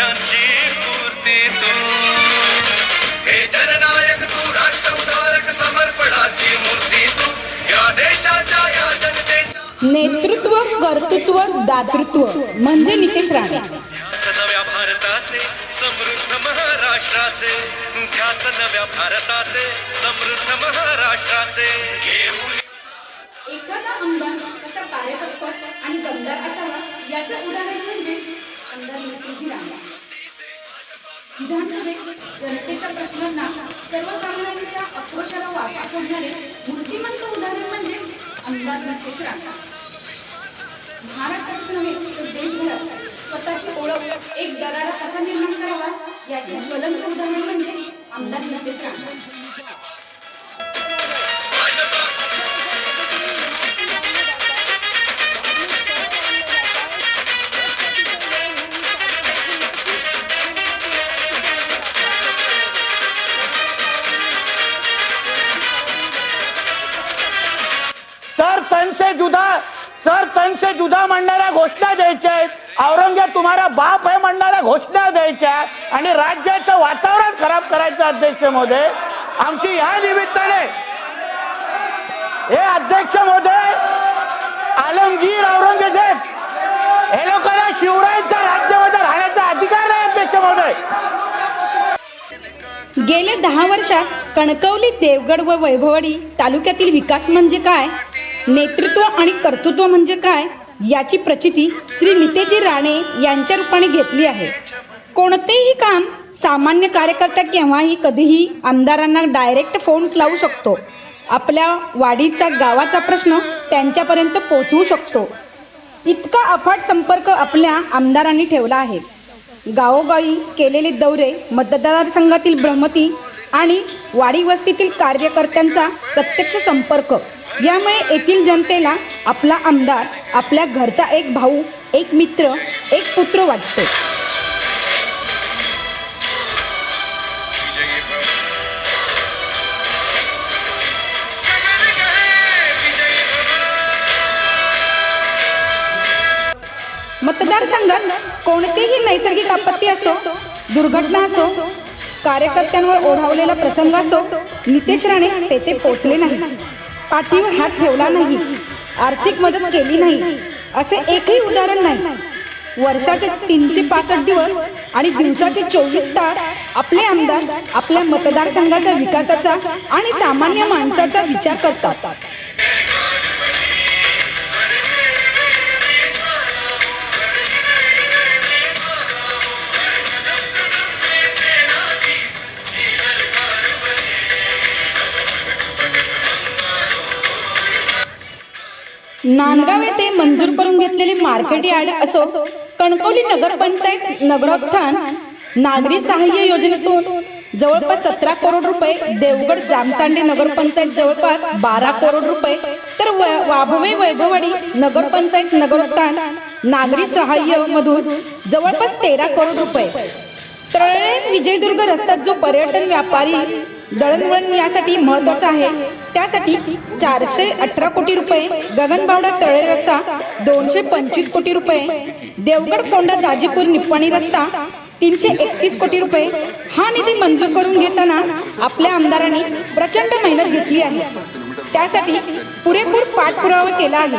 आकांक्षांची पूर्ती तू. हे जननायक तू राष्ट्र उद्धारक समर्पणाची मूर्ती तू. या देशाच्या या जनतेच्या. नेतृत्व कर्तृत्व दातृत्व म्हणजे नितेश राणे. नव्या भारताचे समृद्ध महाराष्ट्राचे. ध्यास नव्या भारताचे समृद्ध महाराष्ट्राचे. घेऊन एखादा आमदार कसा कार्यतत्पर आणि दमदार असावा याचं उदाहरण म्हणजे आमदार राणे. विधानसभेत जनतेच्या प्रश्नांना सर्वसामान्यांच्या आक्रोशाला वाचा फोडणारे मूर्तिमंत उदाहरण म्हणजे आमदार नितेश राणा महाराष्ट्रात नव्हे तर देशभरात स्वतःची ओळख एक दरारा कसा निर्माण करावा याचे ज्वलंत उदाहरण म्हणजे आमदार नितेश राणा तन से जुदा सर तन से जुदा म्हणणाऱ्या घोषणा द्यायच्या आहेत. औरंगजेब तुम्हाला बाप आहे म्हणणाऱ्या घोषणा द्यायच्या आणि राज्याचं वातावरण खराब करायचं अध्यक्ष महोदय. आमची या निमित्ताने हे अध्यक्ष महोदय आलमगीर औरंगजेब हे लोकांना शिवरायांच्या राज्यामध्ये राहण्याचा अधिकार नाही अध्यक्ष महोदय. गेल्या दहा वर्षात कणकवली देवगड व वैभवडी तालुक्यातील विकास म्हणजे काय? नेतृत्व आणि कर्तृत्व म्हणजे काय याची प्रचिती श्री नितेजी राणे यांच्या रूपाने घेतली आहे. कोणतेही काम सामान्य कार्यकर्ता केव्हाही कधीही आमदारांना डायरेक्ट फोन लावू शकतो. आपल्या वाडीचा गावाचा प्रश्न त्यांच्यापर्यंत पोहोचवू शकतो. इतका अफाट संपर्क आपल्या आमदारांनी ठेवला आहे. गावोगावी केलेले दौरे मतदारसंघातील भ्रमती आणि वाडी वस्तीतील कार्यकर्त्यांचा प्रत्यक्ष संपर्क यामुळे येथील जनतेला आपला आमदार आपल्या घरचा एक भाऊ एक मित्र एक पुत्र वाटतो. मतदारसंघात कोणतेही नैसर्गिक आपत्ती असो दुर्घटना असो कार्यकर्त्यांवर ओढावलेला प्रसंग असो नितेश राणे तेथे पोचले नाही पाठीवर हात ठेवला नाही. आर्थिक मदत केली नाही. असे एकही उदाहरण नाही. वर्षाचे तीनशे पासष्ट दिवस आणि दिवसाचे चोवीस तास आपले आमदार आपल्या मतदारसंघाच्या विकासाचा आणि सामान्य माणसाचा विचार करतात. नांदगाव येथे मंजूर करून घेतलेली मार्केट यार्ड असो कणकवली नगरपंचायत नगरोत्थान नागरी सहाय्य योजनेतून जवळपास सतरा करोड रुपये देवगड जामसांडे नगरपंचायत जवळपास बारा करोड रुपये तर व- वाभवे वैभववाडी नगरपंचायत नगरोत्थान नागरी सहाय्य मधून जवळपास तेरा करोड रुपये. तळळे विजयदुर्ग रस्त्यात जो पर्यटन व्यापारी दळणवळण यासाठी महत्वाचं आहे. त्यासाठी चारशे अठरा कोटी रुपये गगनबावडा तळे रस्ता दोनशे पंचवीस कोटी रुपये देवगड कोंडा दाजीपूर निप्पाणी रस्ता तीनशे एकतीस कोटी रुपये हा निधी मंजूर करून घेताना आपल्या आमदारांनी प्रचंड मेहनत घेतली आहे. त्यासाठी पुरेपूर पाठपुरावा केला आहे.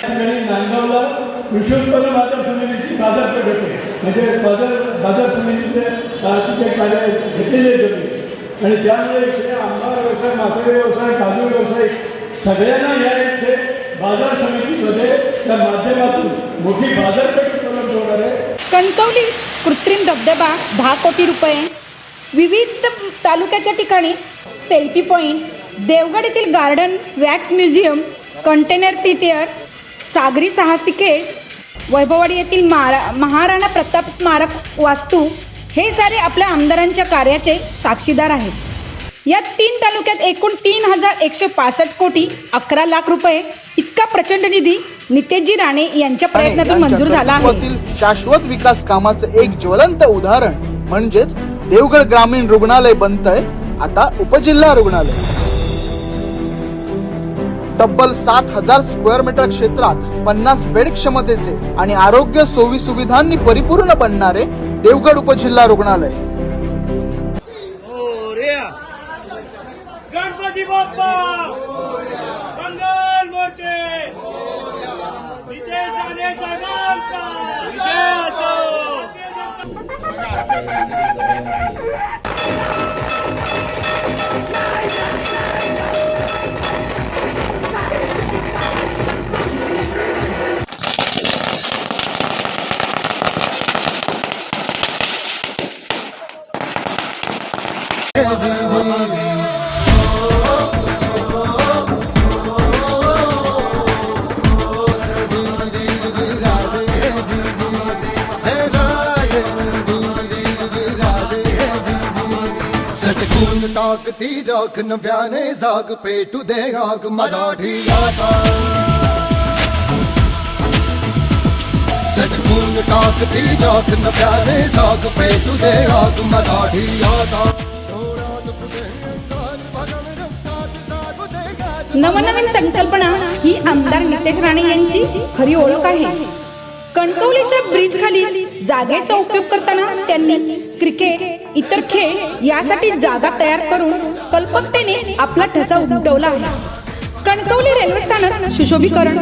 नांदगावला कृषी उत्पन्न बाजार समितीची बाजारपेठ होते. म्हणजे बाजार बाजार समितीचे अ, तिथे कार्य घेतलेले होते आणि त्यामुळे इथे आंबा व्यवसाय मासळी व्यवसाय काजू व्यवसाय सगळ्यांना या इथे बाजार समितीमध्ये त्या माध्यमातून मोठी बाजारपेठ उपलब्ध होणार आहे? कणकवली कृत्रिम धबधबा दहा कोटी रुपये. विविध तालुक्याच्या ठिकाणी सेल्फी पॉईंट देवगड येथील garden wax museum container theatre सागरी साहसी खेळ वैभववाडी येथील महारा महाराणा प्रताप स्मारक वास्तू हे सारे आपल्या आमदारांच्या कार्याचे साक्षीदार आहेत. या तीन तालुक्यात एकूण तीन हजार एकशे पासष्ट कोटी अकरा लाख रुपये इतका प्रचंड निधी नितेशजी राणे यांच्या प्रयत्नातून मंजूर झाला आहे. शाश्वत विकास कामाचं एक ज्वलंत उदाहरण म्हणजेच देवगड ग्रामीण रुग्णालय बनतंय आता उपजिल्हा रुग्णालय. तब्बल सात हजार स्क्वेअर मीटर क्षेत्रात पन्नास बेड क्षमतेचे आणि आरोग्य सोयी सुविधांनी परिपूर्ण बनणारे देवगड उपजिल्हा रुग्णालय. गणपती बाप्पा. मंगल मूर्ती विजय झाले ती राख नव्याने जाग पेटू दे आग मराठी आता. सटकून टाक ती राख नव्याने जाग पेटू दे आग मराठी आता. नवनवीन संकल्पना ही आमदार नितेश राणे यांची खरी ओळख आहे. कणकवलीच्या ब्रिज खाली जागेचा उपयोग करताना त्यांनी क्रिकेट इतर खेळ यासाठी जागा तयार करून कल्पकतेने आपला ठसा उमटवला. आहे कणकवली रेल्वे स्थानक सुशोभीकरण.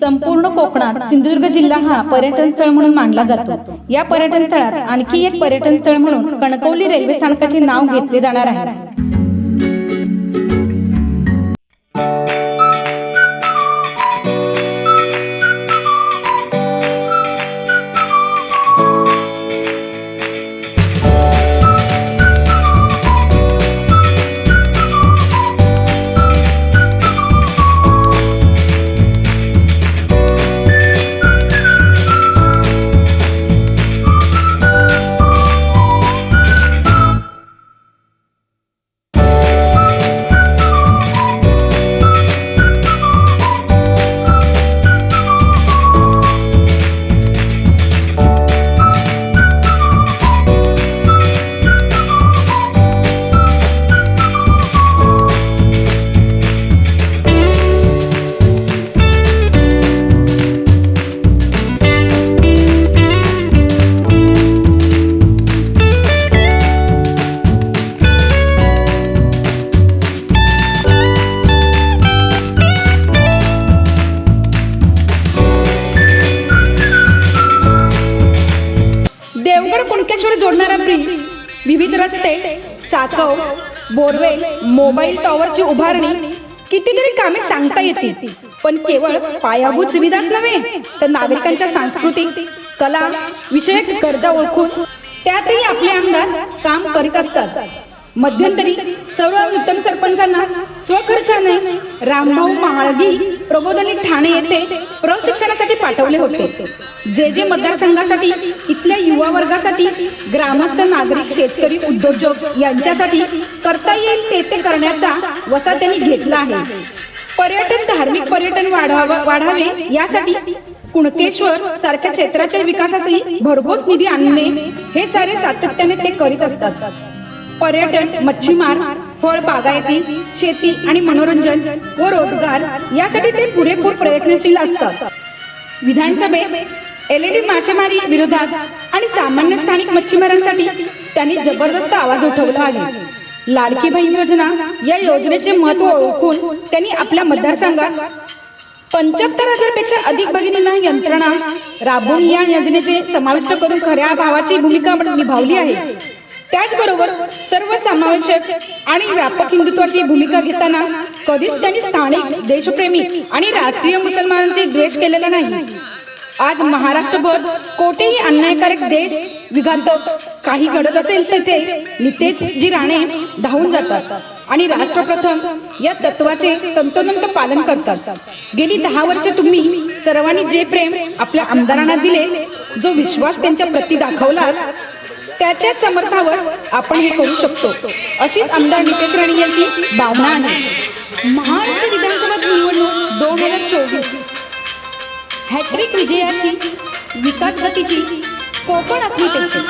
संपूर्ण कोकणात सिंधुदुर्ग जिल्हा हा पर्यटन स्थळ म्हणून मानला जातो. या पर्यटन स्थळात आणखी एक पर्यटन स्थळ म्हणून कणकवली रेल्वे स्थानकाचे नाव घेतले जाणार आहे. जोडणारा ब्रिज विविध रस्ते साकव बोरवेल मोबाईल टॉवरची उभारणी कितीतरी कामे सांगता येतील. पण केवळ पायाभूत सुविधाच नव्हे तर नागरिकांच्या सांस्कृतिक कला विषयक गरजा ओळखून त्यातही आपले आमदार काम करीत असतात. मध्यंतरी सर्व नूतन सरपंचांना स्वखर्चाने रामभाऊ महाळगी प्रबोधनी ठाणे येथे प्रशिक्षणासाठी पाठवले होते. जे जे मतदारसंघासाठी इथल्या युवा वर्गासाठी ग्रामस्थ नागरिक शेतकरी उद्योजक यांच्यासाठी करता येईल ते ते करण्याचा वसा त्यांनी घेतला आहे. पर्यटन धार्मिक पर्यटन वाढावा वाढावे यासाठी कुणकेश्वर सारख्या क्षेत्राच्या विकासासाठी भरघोस निधी आणणे हे सारे सातत्याने ते करीत असतात. पर्यटन मच्छीमार फळ बागायती शेती आणि मनोरंजन व रोजगार यासाठी ते पुरेपूर प्रयत्नशील असतात. विधानसभेत एलईडी मासेमारी विरोधात आणि सामान्य स्थानिक मच्छीमारांसाठी त्यांनी जबरदस्त आवाज उठवला आहे. लाडकी बहीण योजना या योजनेचे महत्त्व ओळखून त्यांनी आपल्या मतदारसंघात पंच्याहत्तर हजारपेक्षा अधिक भगिनींना यंत्रणा राबवून या योजनेचे समाविष्ट करून खऱ्या भावाची भूमिका निभावली आहे. त्याचबरोबर सर्व समावेशक आणि व्यापक हिंदुत्वाची भूमिका घेताना कधीच त्यांनी स्थानिक देशप्रेमी आणि राष्ट्रीय मुसलमानांचे द्वेष केलेला नाही. आज महाराष्ट्रभर कोठेही अन्यायकारक देश विघातक काही घडत असेल तेथे नितेशजी राणे धावून जातात आणि राष्ट्रप्रथम या तत्वाचे तंतोतंत पालन करतात. गेली दहा वर्ष तुम्ही सर्वांनी जे प्रेम आपल्या आमदारांना दिले जो विश्वास त्यांच्या प्रती दाखवला त्याच्याच समर्थावर आपण हे करू शकतो. अशीच आमदार नितेश राणे यांची भावना आहे. महाराष्ट्र विधानसभा निवडणूक दोन हजार चोवीस. हॅट्रिक विजयाची विकास गतीची कोकण अस्मितेची.